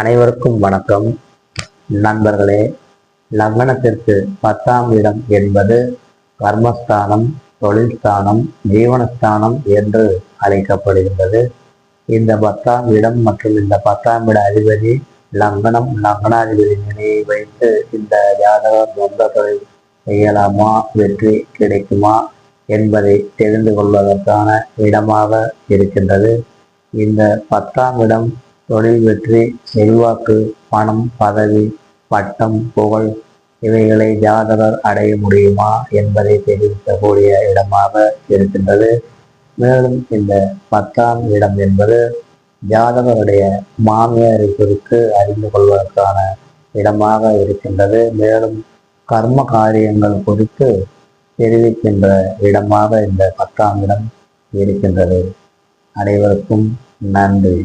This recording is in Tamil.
அனைவருக்கும் வணக்கம். நண்பர்களே லக்னத்திற்கு பத்தாம் இடம் என்பது கர்மஸ்தானம் தொழில்ஸ்தானம் ஜீவனஸ்தானம் என்று அழைக்கப்படுகின்றது. இந்த பத்தாம் இடம் மற்றும் இந்த பத்தாம் இட அதிபதி லக்னம் லக்னாதிபதி நிலையை வைத்து இந்த ஜாதகர் சொந்த தொழில் செய்யலாமா வெற்றி கிடைக்குமா என்பதை தெரிந்து கொள்வதற்கான இடமாக இருக்கின்றது. இந்த பத்தாம் இடம் தொழில் வெற்றி செல்வாக்கு பணம் பதவி பட்டம் புகழ் இவைகளை ஜாதகர் அடைய முடியுமா என்பதை தெரிவிக்கக்கூடிய இடமாக இருக்கின்றது. மேலும் இந்த பத்தாம் இடம் என்பது ஜாதகருடைய மாமியாரை குறித்து அறிந்து கொள்வதற்கான இடமாக இருக்கின்றது. மேலும் கர்ம காரியங்கள் குறித்து தெரிவிக்கின்ற இடமாக இந்த பத்தாம் இடம் இருக்கின்றது. அனைவருக்கும் நன்றி.